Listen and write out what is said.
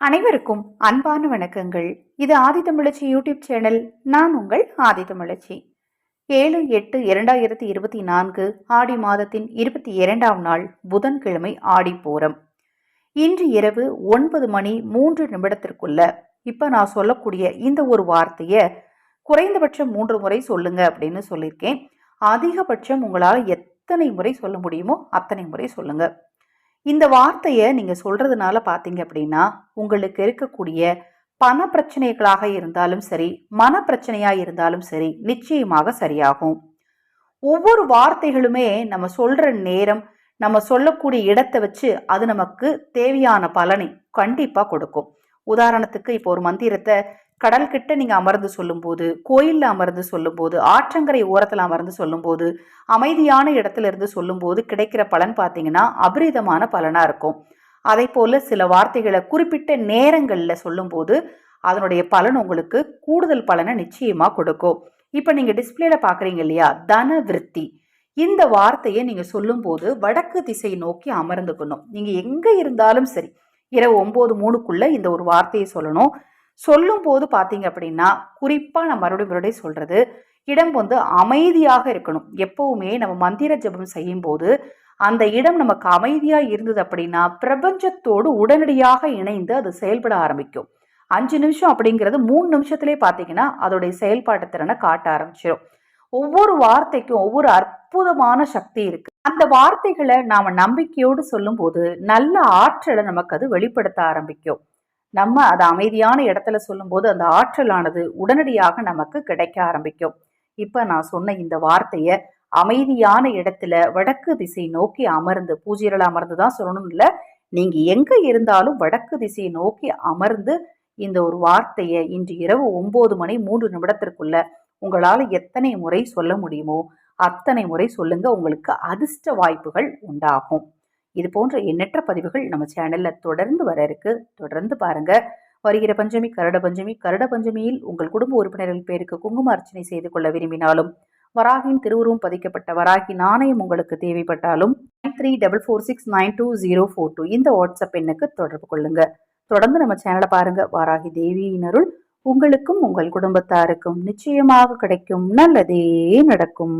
அனைவருக்கும் அன்பான வணக்கங்கள். இது ஆதித்தமிழச்சி யூடியூப் சேனல். நான் உங்கள் ஆதித்தமிழச்சி ஏழு எட்டு இரண்டாயிரத்தி இருபத்தி நான்கு ஆடி மாதத்தின் இருபத்தி இரண்டாம் நாள் புதன்கிழமை ஆடிப்பூரம் இன்று இரவு ஒன்பது மணி மூன்று நிமிடத்திற்குள்ள இப்போ நான் சொல்லக்கூடிய இந்த ஒரு வார்த்தையை குறைந்தபட்சம் மூன்று முறை சொல்லுங்க அப்படின்னு சொல்லியிருக்கேன். அதிகபட்சம் உங்களால் எத்தனை முறை சொல்ல முடியுமோ அத்தனை முறை சொல்லுங்கள் இந்த வார்த்தையை நீங்கள் சொல்கிறதுனால பார்த்தீங்க அப்படின்னா உங்களுக்கு இருக்கக்கூடிய பண பிரச்சனைகளாக இருந்தாலும் சரி மன பிரச்சனையாக இருந்தாலும் சரி நிச்சயமாக சரியாகும். ஒவ்வொரு வார்த்தைகளுமே நம்ம சொல்கிற நேரம் நம்ம சொல்லக்கூடிய இடத்தை வச்சு அது நமக்கு தேவையான பலனை கண்டிப்பாக கொடுக்கும். உதாரணத்துக்கு இப்போ ஒரு மந்திரத்தை கடல்கிட்ட நீங்கள் அமர்ந்து சொல்லும்போது கோயிலில் அமர்ந்து சொல்லும்போது ஆற்றங்கரை ஓரத்தில் அமர்ந்து சொல்லும்போது அமைதியான இடத்துல இருந்து சொல்லும்போது கிடைக்கிற பலன் பார்த்தீங்கன்னா அபரிதமான பலனாக இருக்கும். அதே போல் சில வார்த்தைகளை குறிப்பிட்ட நேரங்களில் சொல்லும்போது அதனுடைய பலன் உங்களுக்கு கூடுதல் பலனை நிச்சயமாக கொடுக்கும். இப்போ நீங்கள் டிஸ்பிளேல பார்க்குறீங்க இல்லையா தன விருத்தி இந்த வார்த்தையை நீங்கள் சொல்லும்போது வடக்கு திசை நோக்கி அமர்ந்துக்கணும். நீங்கள் எங்கே இருந்தாலும் சரி இரவு ஒம்பது மூணுக்குள்ளே இந்த ஒரு வார்த்தையை சொல்லணும். சொல்லும்போது பார்த்தீங்க அப்படின்னா குறிப்பாக நான் மறுபடியும் மறுபடியும் சொல்கிறது இடம் வந்து அமைதியாக இருக்கணும். எப்பவுமே நம்ம மந்திர ஜபம் செய்யும்போது அந்த இடம் நமக்கு அமைதியாக இருந்தது அப்படின்னா பிரபஞ்சத்தோடு உடனடியாக இணைந்து அது செயல்பட ஆரம்பிக்கும். அஞ்சு நிமிஷம் அப்படிங்கிறது மூணு நிமிஷத்துலேயே பார்த்தீங்கன்னா அதோடைய செயல்பாட்டு திறனை காட்ட ஆரம்பிச்சிடும் ஒவ்வொரு வார்த்தைக்கும் ஒவ்வொரு அற்புதமான சக்தி இருக்கு. அந்த வார்த்தைகளை நாம நம்பிக்கையோடு சொல்லும்போது நல்ல ஆற்றலை நமக்கு அது வெளிப்படுத்த ஆரம்பிக்கும். நம்ம அதை அமைதியான இடத்துல சொல்லும்போது அந்த ஆற்றலானது உடனடியாக நமக்கு கிடைக்க ஆரம்பிக்கும். இப்போ நான் சொன்ன இந்த வார்த்தையை அமைதியான இடத்துல வடக்கு திசை நோக்கி அமர்ந்து பூஜையில் அமர்ந்து தான் சொல்லணும் இல்லை நீங்கள் எங்கே இருந்தாலும் வடக்கு திசையை நோக்கி அமர்ந்து இந்த ஒரு வார்த்தையை இன்று இரவு ஒம்பது மணி மூன்று நிமிடத்திற்குள்ள உங்களால் எத்தனை முறை சொல்ல முடியுமோ அத்தனை முறை சொல்லுங்க உங்களுக்கு அதிர்ஷ்ட வாய்ப்புகள் உண்டாகும். இது போன்ற எண்ணற்ற பதிவுகள் நம்ம சேனல்ல தொடர்ந்து வர இருக்கு. தொடர்ந்து பாருங்க. வருகிற பஞ்சமி கருட பஞ்சமி கருட பஞ்சமியில் உங்கள் குடும்ப உறுப்பினர்கள் பேருக்கு குங்கும அர்ச்சனை செய்து கொள்ள விரும்பினாலும் வராகின் திருவுருவம் பதிக்கப்பட்ட வராகி நாணயம் உங்களுக்கு தேவைப்பட்டாலும் nine three double four six nine two zero four two இந்த வாட்ஸ்அப் எண்ணுக்கு தொடர்பு கொள்ளுங்க. தொடர்ந்து நம்ம சேனலை பாருங்க. வாராகி தேவியின் அருள் உங்களுக்கும் உங்கள் குடும்பத்தாருக்கும் நிச்சயமாக கிடைக்கும். நல்லதே நடக்கும்.